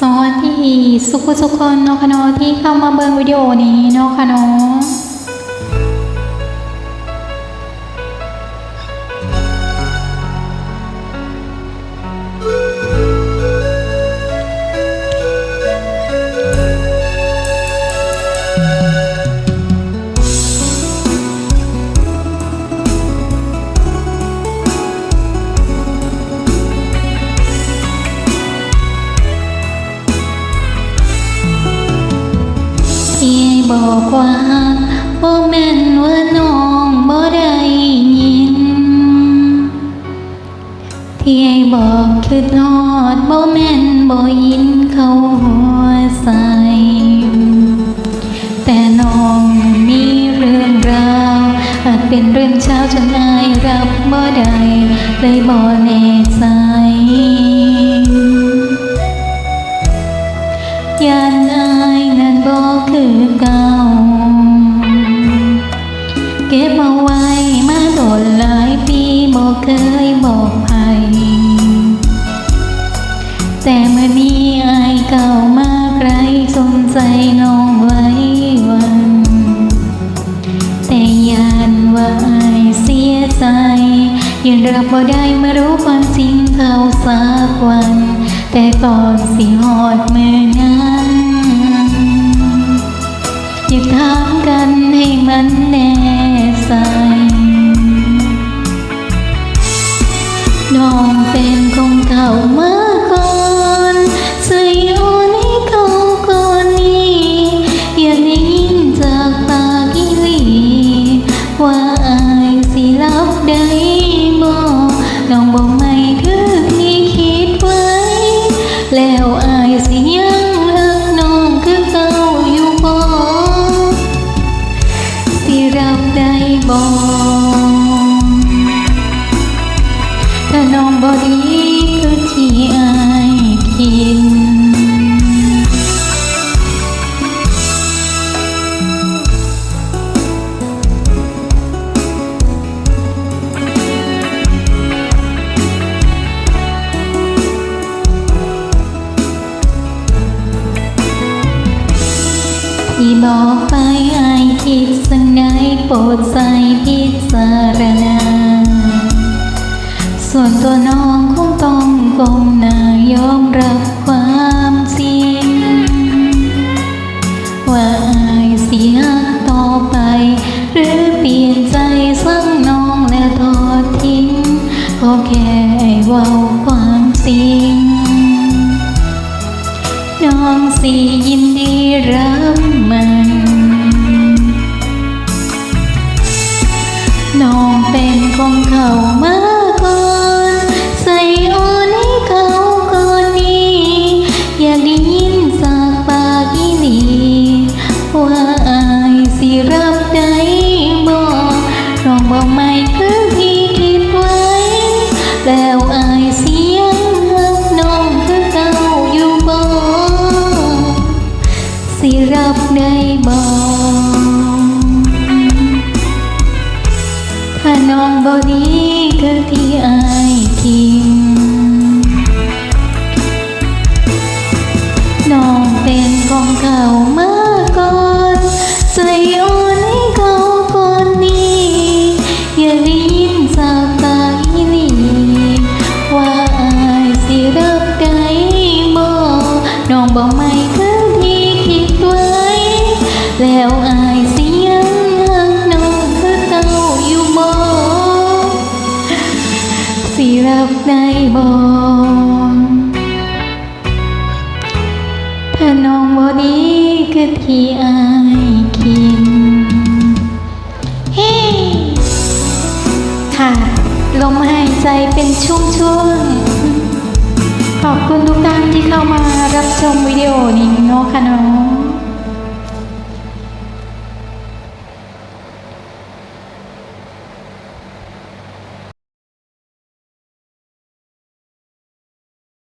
สวัสดีสุขสุขคนเนาะค่ะเนาะที่เข้ามาเบิ่งวิดีโอนี้เนาะค่ะเนาะ บอกว่าบ่แม่นว่าน้องบ่ได้ยิน ที่ไอ้บอกคือทอดบ่แม่นบ่ยินเขาหัวใสแต่น้องมีเรื่องราวอาจเป็นเรื่องเช้าจนอายรับบ่ได้เลยบ่แน่ใจยานอาย บ่คือเก่า เก็บเอาไว้มาโดนหลายปีบ่เคยบอกใครแต่เมื่อนี้อายเก่ามาไกลสนใจน้องไว้วัน แต่ยานว่าอายเสียใจยังรับบ่ได้เมื่อรู้ความจริงเขาสักวัน แต่ก่อนสิหอดมือนั้น อย่าถามกันให้มันแน่ ที่บอกไปอายคิดสังใดโปรดใส่พิจารณา ส่วนตัวน้องคงต้องก้มหน้ายอมรับความจริง ว่าอายเสียต่อไป หรือเปลี่ยนใจสั่งน้องแล้วทอดทิ้งก็แค่เว่าความจริง น้องสิยินดีรับ เป็นของเขามาก่อน ใส่โออนให้เขาก่อนนี้ อยากได้ยินจากปากอีหลีว่าอายสิรับได้บ่น้องบอกไม่คือที่คิดไว้ แล้วอายเสียงหักน้องคือเก่าอยู่บ่สิรับได้บ่ถ้า น้องบอดีเธอที่อายับได้บ่ถ้าน้องบ่ดีคือที่อายคิดเฮ้ค่ะลมหายใจเป็นช่วงๆขอบคุณทุกท่านที่เข้ามารับชมวิดีโอนี้เนาะค่ะเนาะ